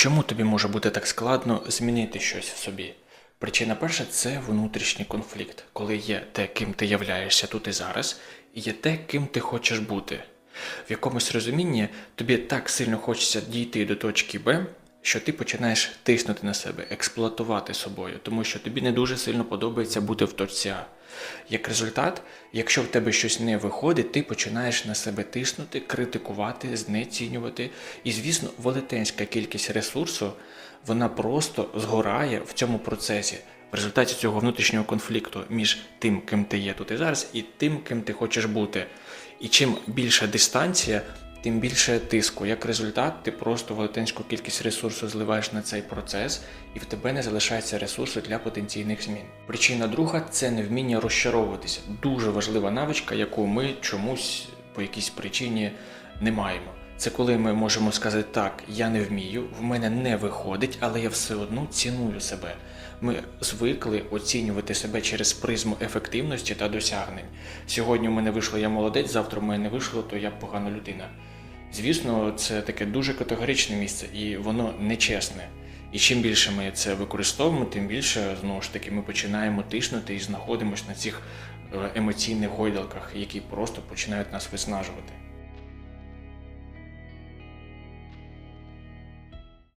Чому тобі може бути так складно змінити щось в собі? Причина перша це внутрішній конфлікт, коли є те, ким ти являєшся тут і зараз, і є те, ким ти хочеш бути. В якомусь розумінні тобі так сильно хочеться дійти до точки Б, що ти починаєш тиснути на себе, експлуатувати собою, тому що тобі не дуже сильно подобається бути в точці. Як результат, якщо в тебе щось не виходить, ти починаєш на себе тиснути, критикувати, знецінювати. І, звісно, велетенська кількість ресурсу вона просто згорає в цьому процесі. В результаті цього внутрішнього конфлікту між тим, ким ти є тут і зараз, і тим, ким ти хочеш бути. І чим більша дистанція, тим більше тиску. Як результат, ти просто велетенську кількість ресурсу зливаєш на цей процес, і в тебе не залишається ресурсу для потенційних змін. Причина друга це невміння розчаровуватися. Дуже важлива навичка, яку ми чомусь по якійсь причині не маємо. Це коли ми можемо сказати так, я не вмію, в мене не виходить, але я все одно ціную себе. Ми звикли оцінювати себе через призму ефективності та досягнень. Сьогодні у мене вийшло я молодець, завтра у мене не вийшло, то я погана людина. Звісно, це таке дуже категоричне місце, і воно нечесне. І чим більше ми це використовуємо, тим більше знову ж таки ми починаємо тиснути і знаходимося на цих е, емоційних гойдалках, які просто починають нас виснажувати.